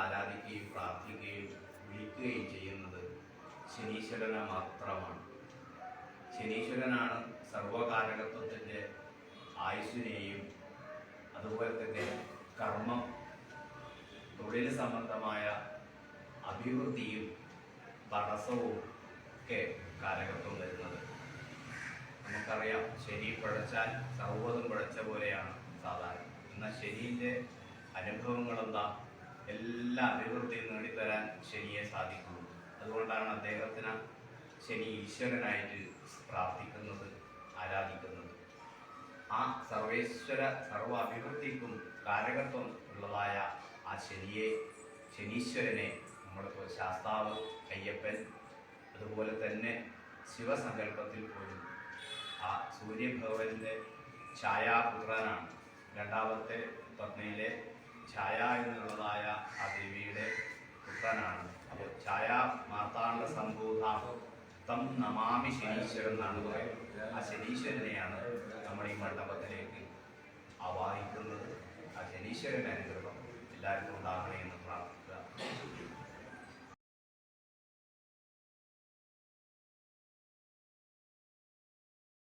ആരാധിക്കുകയും പ്രാർത്ഥിക്കുകയും വിളിക്കുകയും ചെയ്യുന്നത് ശനീശ്വരനെ മാത്രമാണ്. ശനീശ്വരനാണ് സർവകാരകത്വത്തിന്റെ ആയുസ്സിനെയും അതുപോലെ തന്നെ കർമ്മം തൊഴിൽ സംബന്ധമായ അഭിവൃദ്ധിയും തടസ്സവും ഒക്കെ കാരകത്വം വരുന്നത്. നമുക്കറിയാം ശനി പിഴച്ചാൽ സർവതും പിഴച്ച പോലെയാണ് സാധാരണ. എന്നാൽ ശനിന്റെ അനുഭവങ്ങൾ എന്താ എല്ലാ അഭിവൃദ്ധിയും നേടിത്തരാൻ ശനിയെ സാധിക്കുള്ളൂ അതുകൊണ്ടാണ് അദ്ദേഹത്തിന് ശനി ഈശ്വരനായിട്ട് പ്രാർത്ഥിക്കുന്നത് ആരാധിക്കുന്നത്. ആ സർവേശ്വര സർവ അഭിവൃദ്ധിക്കും കാരകത്വം ഉള്ളതായ ആ ശനിയെ ശനീശ്വരനെ നമ്മളിപ്പോൾ ശാസ്താവ് അയ്യപ്പൻ അതുപോലെ തന്നെ ശിവസങ്കല്പത്തിൽ പോലും ആ സൂര്യഭഗവന്റെ ഛായാപുത്രനാണ്. രണ്ടാമത്തെ പത്മയിലെ ഛായ ദേവിയുടെ പുത്രനാണ് അപ്പോൾ ഛായ മാർത്താണ്ഡ സംഭൂത തം നമാമി ശനീശ്വരൻ എന്നാണ് പറയുന്നത്. ആ ശനീശ്വരനെയാണ് നമ്മൾ ഈ മണ്ഡപത്തിലേക്ക് ആവാഹിക്കുന്നത്. ആ ശനീശ്വരൻ അനുഗ്രഹം എല്ലാവർക്കും ഉണ്ടാകണമെന്ന്